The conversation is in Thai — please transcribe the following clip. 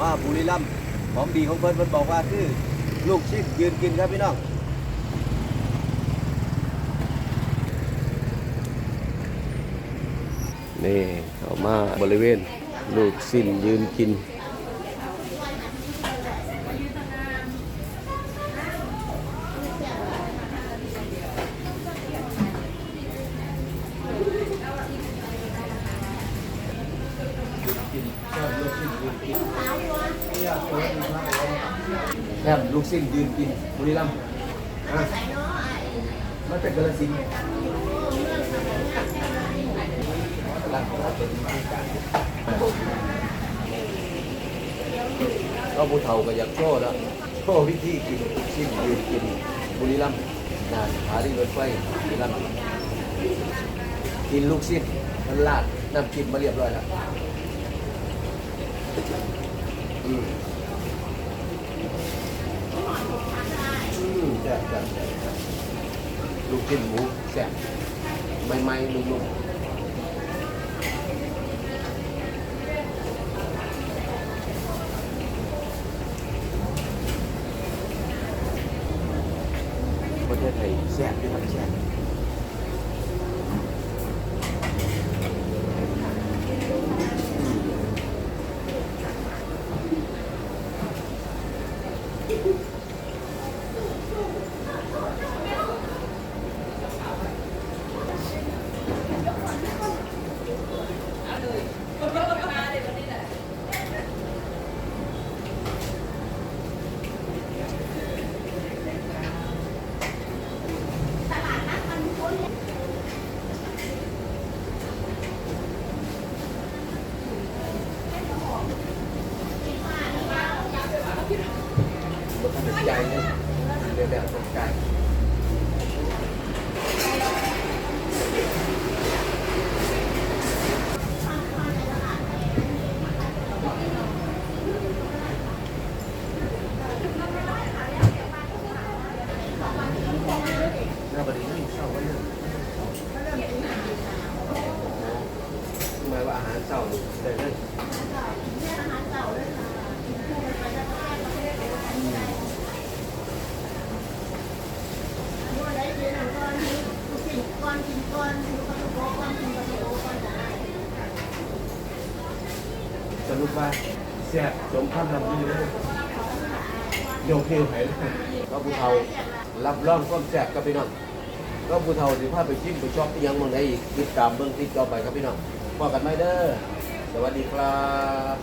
มาบุรีรัมย์ของดีของเพิ่นเพิ่นบอกว่าคือลูกชิ้นยืนกินครับพี่น้องนี่เขามาบริเวณลูกสิ้นยืนกิน แค่ลูกสิ้นยืนกินบุรีรัมย์มันเป็นกระสินก็ผู้เฒ่าก็อยากโชว์แล้วโชว์วิธีกินลูกสิ้นยืนกินบุรีรัมย์นะสถานีรถไฟบุรีรัมย์กินลูกสิ้นมันลาดน้ำจิ้มมาเรียบร้อยแล้ว อืม อืมแซ่บแซ่บแซ่บแซ่บลูกชิ้นหมูแซ่บใหม่ๆนุ่มๆประเทศไ แบบของใจหน้าบดีนี่เศร้าไว้เนี่ยหมายว่าอาหารเศร้านี่ได้เลย สรุปว่าแซ่บสมคำลำนี้เลยโยกเทวไหเลยก็ผู้เฒ่ารับรองความแซ่บกับพี่น้องก็ผู้เฒ่าสิพาไปชิมไปชอบที่ยังเมืองไหนอีกติดตามเบื้องติดต่อไปครับพี่น้องพอกันไหมเด้อสวัสดีครับ